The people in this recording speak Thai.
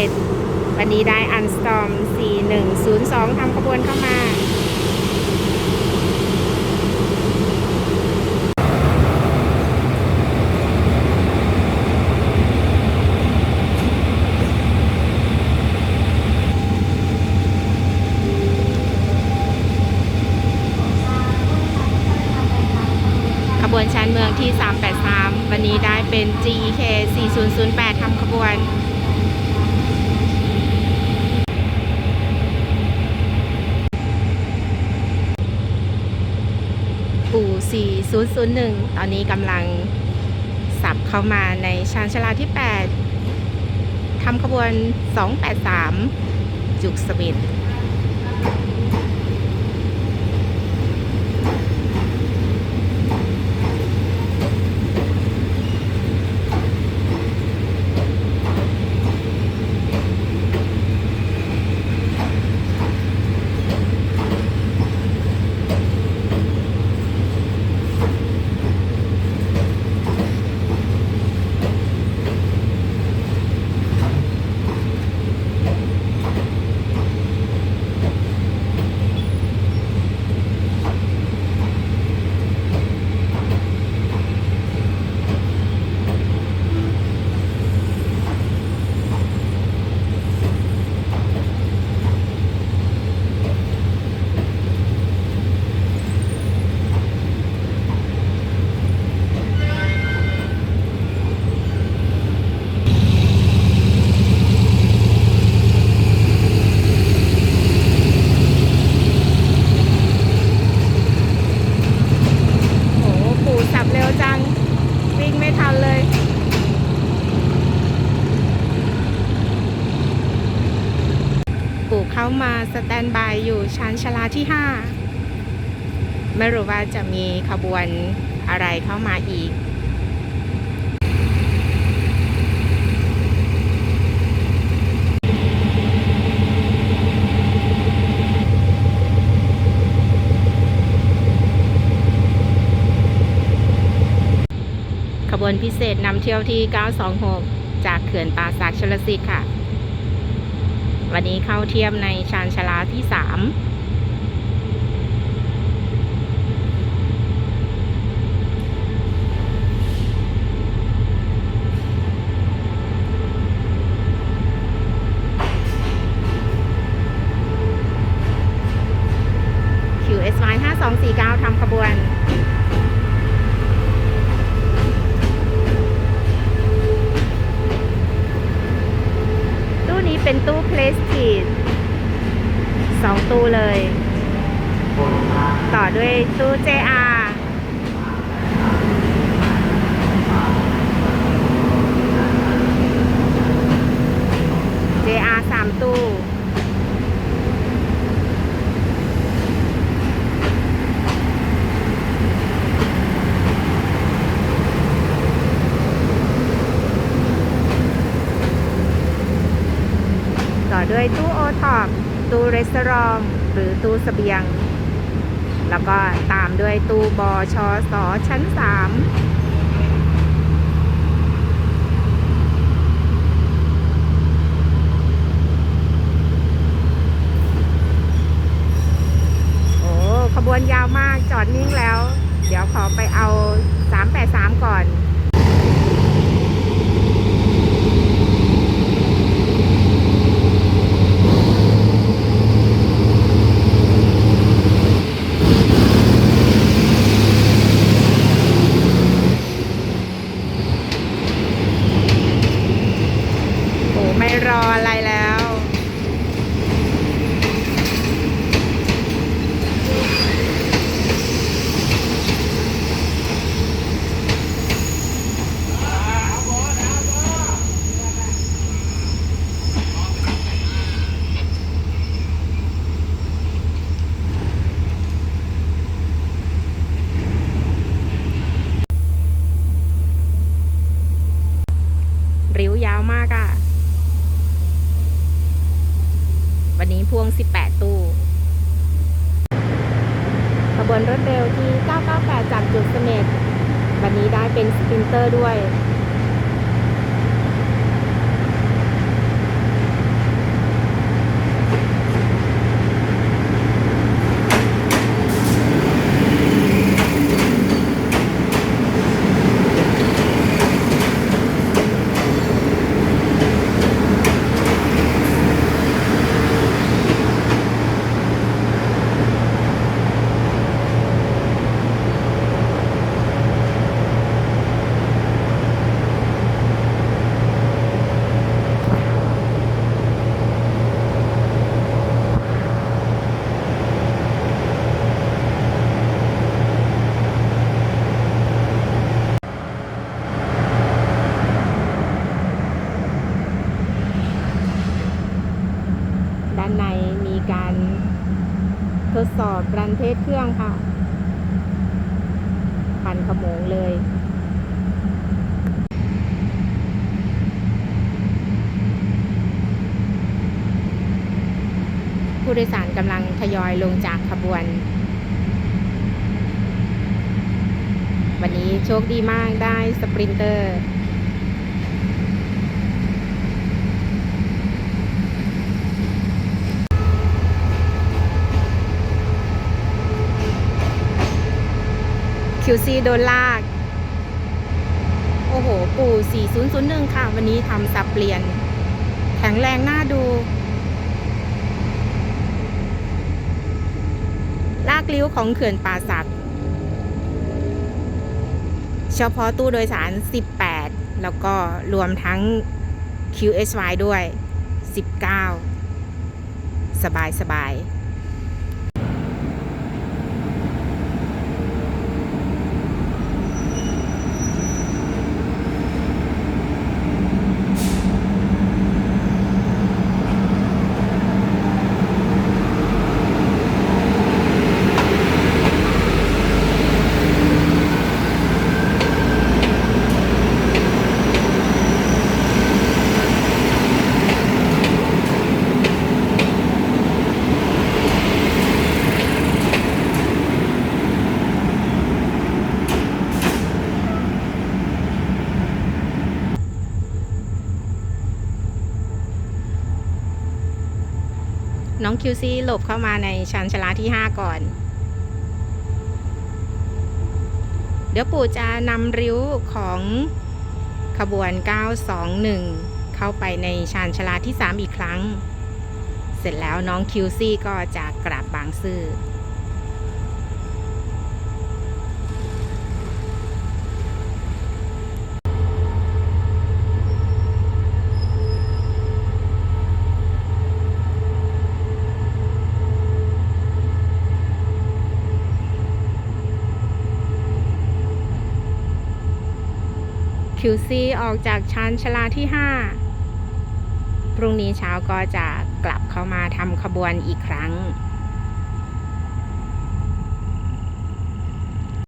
ม็ดวันนี้ได้อันสตอม 4102ทำขบวนเข้ามา ขบวนชานเมืองที่ 383 วันนี้ได้เป็น GK 4008ทำขบวนู่ 4001 ตอนนี้กำลังสับเข้ามาในชานชาลาที่ 8ทำขบวน 283 จุกสวิต โอ้โหปู่สับเร็วจัง วิ่งไม่ทันเลย ปู่เข้ามา สแตนบายอยู่ชานชลาที่ 5 ไม่รู้ว่าจะมีขบวนอะไรเข้ามาอีกขบวนพิเศษนำเที่ยวที่ 926 จากเขื่อนป่าสักชลสิทธิ์ค่ะ วันนี้เข้าเทียมในชานชาลาที่3 QSY 5249ทำขบวน เป็นตู้เพลสทีดสองตู้เลย ต่อด้วยตู้ JR JR สามตู้ ต่อ ด้วยตู้โอท็อปตู้รีสอร์ทหรือตู้สเสบียง แล้วก็ตามด้วยตู้บอชอสอชั้น3โอ้ขบวนยาวมากจอดนิ่งแล้ว เดี๋ยวขอไปเอา 383 ก่อน โอ้ไม่รออะไรแล้ว ริ้วยาวมากอะ่ะ วันนี้พวง 18 ตู้ ขบวนรถเร็วที่ 998 จากจุดเสม็ด วันนี้ได้เป็นสปรินเตอร์ด้วย มีการท ดสอบรันเทสเครื่องค่ะพันขโมงเลยผู้โดยสารกำลังทยอยลงจากขบวน วันนี้โชคดีมากได้สปรินเตอร์ QC โดนลาก โอ้โห ปู่ 4001 ค่ะ วันนี้ทำสับเปลี่ยน แข็งแรงน่าดู ลากลิ้วของเขื่อนป่าสักเฉพาะตู้โดยสาร 18 แล้วก็รวมทั้ง QSY ด้วย 19 สบายสบาย น้องคิวซี่หลบเข้ามาในชันชลาที่ 5 ก่อน เดี๋ยวปู่จะนำริ้วของขบวน 921 เข้าไปในชานชลาที่ 3 อีกครั้ง เสร็จแล้วน้องคิวซี่ก็จะกราบบางซื่อ คิวซีออกจากชานชลาที่ 5 พรุ่งนี้เช้าก็จะกลับเข้ามาทำขบวนอีกครั้ง